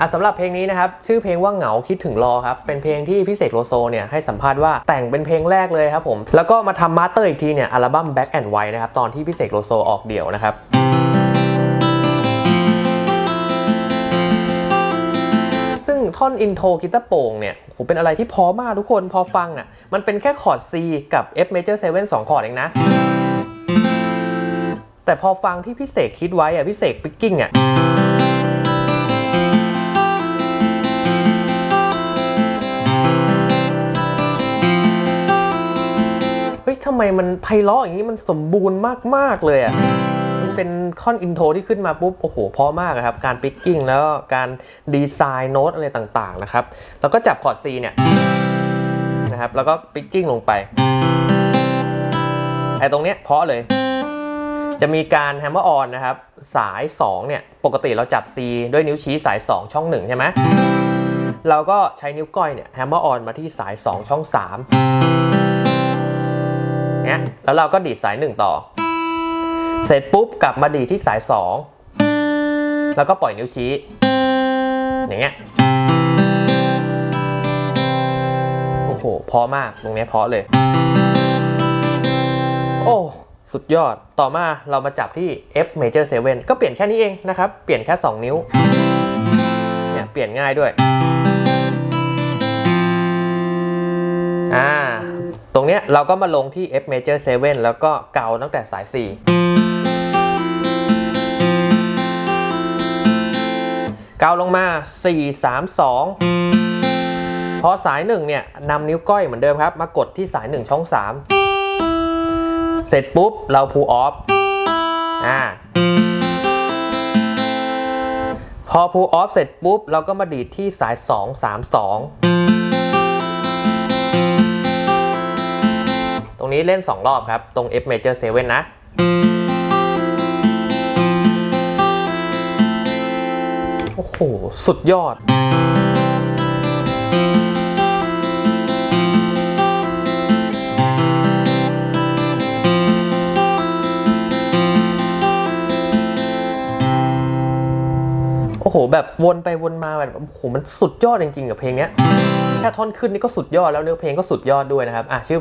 อะสำหรับเพลงนี้นะครับชื่อเพลงว่าเหงาคิดถึงรอครับเป็นเพลงที่พี่เสกโลโซเนี่ยให้สัมภาษณ์ว่าแต่งเป็นเพลงแรกเลยครับผมแล้วก็มาทำมาสเตอร์อีกทีเนี่ยอัลบั้ม Back and White นะครับตอนที่พี่เสกโลโซออกเดี่ยวนะครับซึ่งท่อนอินโทรกีตาร์โป่งเนี่ยโหเป็นอะไรที่พอมากทุกคนพอฟังอะมันเป็นแค่คอร์ด C กับ F major 7 2คอร์ดเองนะ แต่พอฟังที่พี่เสกคิดไว้อะพี่เสกปิกกิ้งอะ ทำไมมันไพเราะอย่างนี้มันสมบูรณ์มาก ๆ เลยอะมันเป็นค่อนอินโทรที่ขึ้นมาปุ๊บ โอ้โหเพอมากครับ การปิกกิ้งแล้วการดีไซน์โน้ตอะไรต่าง ๆ นะครับ แล้วก็จับคอร์ด C เนี่ยนะครับ แล้วก็ปิกกิ้งลงไปไอ้ตรงเนี้ยเพาะเลย จะมีการแฮมเมอร์ออนนะครับ สาย 2 เนี่ย ปกติเราจับ C ด้วยนิ้วชี้สาย 2 ช่อง 1 ใช่ไหมเราก็ใช้นิ้วก้อยเนี่ยแฮมเมอร์ออนมาที่สาย 2 ช่อง 3 เนี่ยแล้วเราก็ดีดสาย 1 ต่อ เสร็จปุ๊บกลับมาดีดที่สาย 2 แล้วก็ปล่อยนิ้วชี้ อย่างเงี้ยโอ้โหเพอมากตรงนี้เพอเลย โอ้สุดยอดต่อมาเรามาจับที่ F major 7 ก็เปลี่ยนแค่นี้เองนะครับ เปลี่ยนแค่ 2 นิ้วเนี่ยเปลี่ยนง่ายด้วยอ่า ตรงเนี้ยเราก็มาลงที่ F major 7 แล้วก็เกาตั้งแต่สาย4เกาลงมา 4 3 2 พอสาย 1 เนี่ยนำนิ้วก้อยเหมือนเดิมครับ มากดที่สาย 1 ช่อง 3 เสร็จปุ๊บ เราพูออฟอ่าพอพูออฟเสร็จปุ๊บ เราก็มาดีดที่สาย 2 3 2 นี้เล่น 2 รอบครับ ตรง F major 7 นะโอ้โห สุดยอดโอ้โห แบบวนไปวนมาแบบโอ้โหมันสุดยอดจริงๆกับเพลงเนี้ยแค่ท่อนขึ้นนี่ก็สุดยอดแล้วเนื้อเพลงก็สุดยอดด้วยนะครับ อะชื่อ